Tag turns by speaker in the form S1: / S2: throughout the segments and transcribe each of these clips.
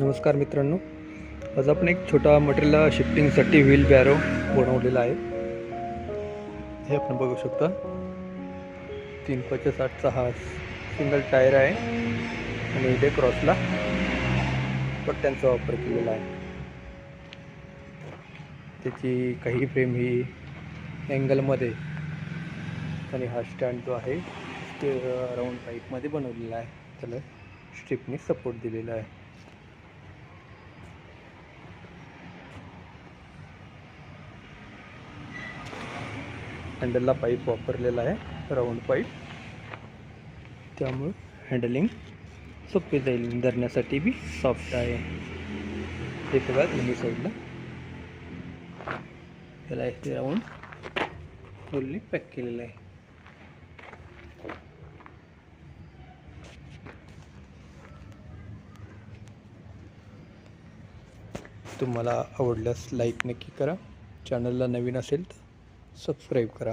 S1: नमस्कार मित्रांनो आज आपण एक छोटा मटेरियल शिफ्टिंगसाठी व्हील बॅरो बनवलेला आहे. हे आपण बघू शकता. तीन पाचशे साठचा हा सिंगल टायर आहे आणि इथे क्रॉसला पट्ट्यांचा वापर केलेला आहे. त्याची काही फ्रेम ही अँगलमध्ये आणि हा स्टँड जो आहे ते राऊंड टाईपमध्ये बनवलेला आहे. त्याला स्ट्रिपने सपोर्ट दिलेला आहे. हँडलला पाईप वापरलेला आहे राऊंड पाईप. त्यामुळं हँडलिंग सोपे जाईल धरण्यासाठी बी सॉफ्ट आहे. हे बघा दोन्ही साईडला. त्याला इथे राऊंड फुल्ली पॅक केलेलं आहे. तुम्हाला आवडल्यास लाईक नक्की करा. चॅनलला नवीन असेल तर सबस्क्राईब करा.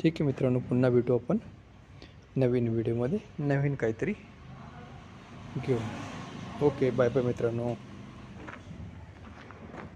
S1: ठीक आहे मित्रांनो पुन्हा भेटू आपण नवीन व्हिडिओमध्ये नवीन काहीतरी घेऊन. ओके बाय बाय मित्रांनो.